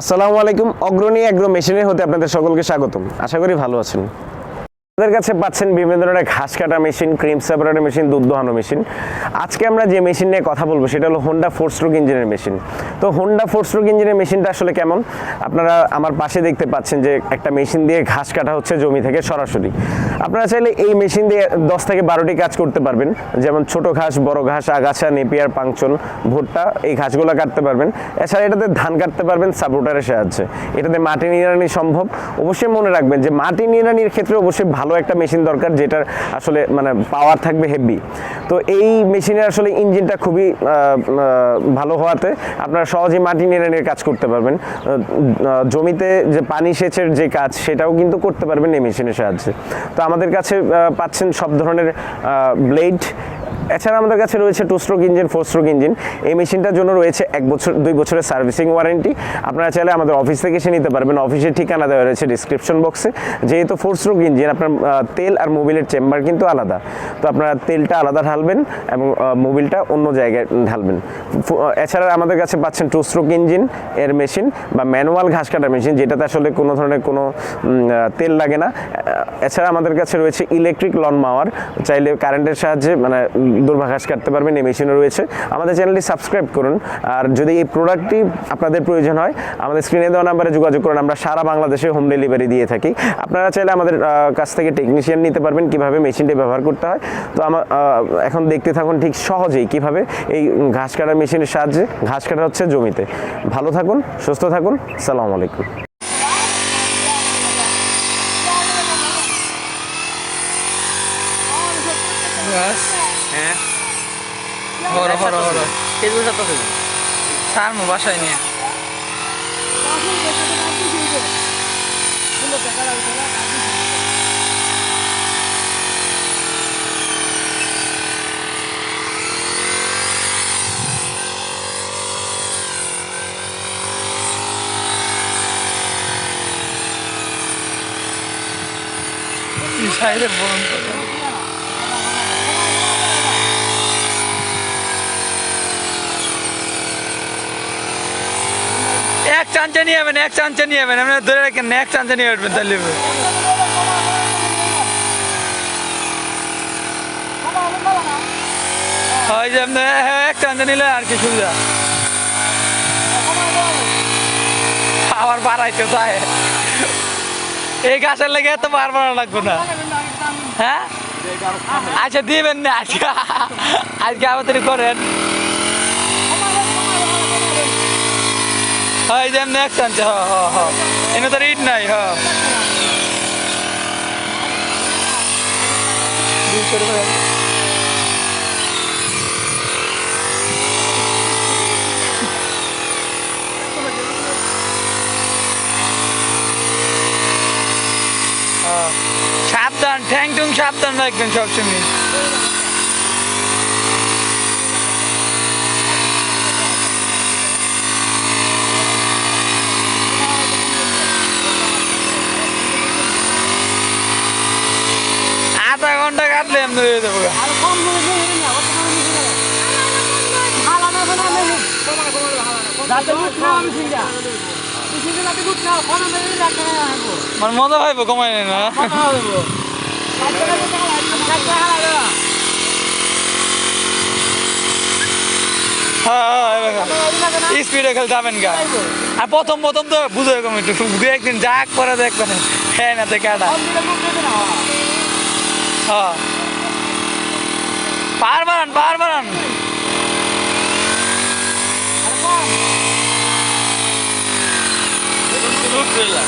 আসসালামু আলাইকুম অগ্রণী অ্যাগ্রো মেশিনের হতে আপনাদের সকলকে স্বাগতম। আশা করি ভালো আছেন। আমাদের কাছে পাচ্ছেন বিভিন্ন ধরনের ঘাস কাটা মেশিন, ক্রিম সেপারেটর মেশিন, দুধ দোহানো মেশিন। আজকে আমরা যে মেশিন নিয়ে কথা বলব সেটা হলো হোন্ডা ফোর স্ট্রোক ইঞ্জিনের মেশিন। তো হোন্ডা ফোর স্ট্রোক ইঞ্জিনের মেশিনটা আসলে কেমন? আপনারা আমার পাশে দেখতে পাচ্ছেন যে একটা মেশিন দিয়ে ঘাস কাটা হচ্ছে জমি থেকে সরাসরি। আপনারা চাইলে এই মেশিন দিয়ে দশ থেকে বারোটি কাজ করতে পারবেন। যেমন ছোট ঘাস, বড় ঘাস, আগাছা, নেপিয়ার পাংচন ভুট্টা, এই ঘাসগুলো কাটতে পারবেন। এছাড়া এটাতে ধান কাটতে পারবেন সাপোর্টারের সাহায্যে। এটাতে মাটি নিড়ানি সম্ভব। অবশ্যই মনে রাখবেন যে মাটি নিড়ানির ক্ষেত্রে অবশ্যই ভালো একটা মেশিন দরকার যেটার আসলে মানে পাওয়ার থাকবে হেভি তো এই মেশিনের আসলে ইঞ্জিনটা খুবই ভালো হওয়াতে আপনারা সহজে মাটি নেড়ে নেড়ে কাজ করতে পারবেন। জমিতে যে পানি সেচের যে কাজ, সেটাও কিন্তু করতে পারবেন এই মেশিনের সাহায্যে। তো আমাদের কাছে পাচ্ছেন সব ধরনের ব্লেড এছাড়া আমাদের কাছে রয়েছে two stroke engine four stroke engine এই মেশিনটার জন্য রয়েছে এক বছর, দুই বছরের সার্ভিসিং ওয়ারেন্টি আপনারা চাইলে আমাদের অফিস থেকে এসে নিতে পারবেন। অফিসের ঠিকানা দেওয়া রয়েছে ডিসক্রিপশন বক্সে যেহেতু ফোর স্ট্রোক ইঞ্জিন আপনার তেল আর মোবিলের চেম্বার কিন্তু আলাদা। তো আপনারা তেলটা আলাদা ঢালবেন এবং মোবিলটা অন্য জায়গায় ঢালবেন। এছাড়া আমাদের কাছে পাচ্ছেন টু স্ট্রোক ইঞ্জিন এর মেশিন বা ম্যানুয়াল ঘাস কাটার মেশিন যেটাতে আসলে কোনো ধরনের কোনো তেল লাগে না। এছাড়া আমাদের কাছে রয়েছে ইলেকট্রিক লন মাওয়ার চাইলে কারেন্টের সাহায্যে মানে দুর্বা কাটতে পারবেন এই মেশিনও রয়েছে। আমাদের চ্যানেলটি সাবস্ক্রাইব করুন। আর যদি এই প্রোডাক্টটি আপনাদের প্রয়োজন হয়, আমাদের স্ক্রিনে দেওয়া নাম্বারে যোগাযোগ করুন। আমরা সারা বাংলাদেশে হোম ডেলিভারি দিয়ে থাকি। আপনারা চাইলে আমাদের কাছ থেকে টেকনিশিয়ান নিতে পারবেন, কীভাবে মেশিনটি ব্যবহার করতে হয়। তো আমার এখন দেখতে থাকুন ঠিক সহজেই কীভাবে এই ঘাস কাটার মেশিনের সাহায্যে, ঘাস কাটা হচ্ছে জমিতে। ভালো থাকুন, সুস্থ থাকুন। সালাম আলাইকুম বাস হ্যাঁ বড় বড় কেজি কত কেজি মো বাসায় নিয়ে। সাইডে বরণ চাঞ্চে নিয়ে যাবেন এক চাঞ্চে নিয়ে যাবেন। আপনি ধরে রাখেন এক চাঞ্চে নিয়ে উঠবেন তাহলে। হয় যে আপনি হ্যাঁ, এক চাঞ্চে নিলে আর কি সুবিধা। আবার বাড়াইতে চায়। এই গাছের লেগে এত বার বাড়া লাগবে না। হ্যাঁ? আচ্ছা দিবেন না। আজকে আজকে আমাদের করেন। হয় যে এমনি এক টানছে হ হ হ এনে তো ইট নাই হ হ্যাঁ। সাবধান ঠ্যাং টুং সাবধান রাখবেন সবসময় কাটলে এমনি হয়ে যাব। মানে মজা পাইবো কমাই না? স্পিডে খেলে যাবেন গা। আর প্রথম প্রথম তো বুঝে এরকম একটু। দু একদিন যাক করে দেখবেন। হ্যাঁ না তো কাটা হ্যাঁ পার বাড়ান পার বাড়ান দুধ পেলা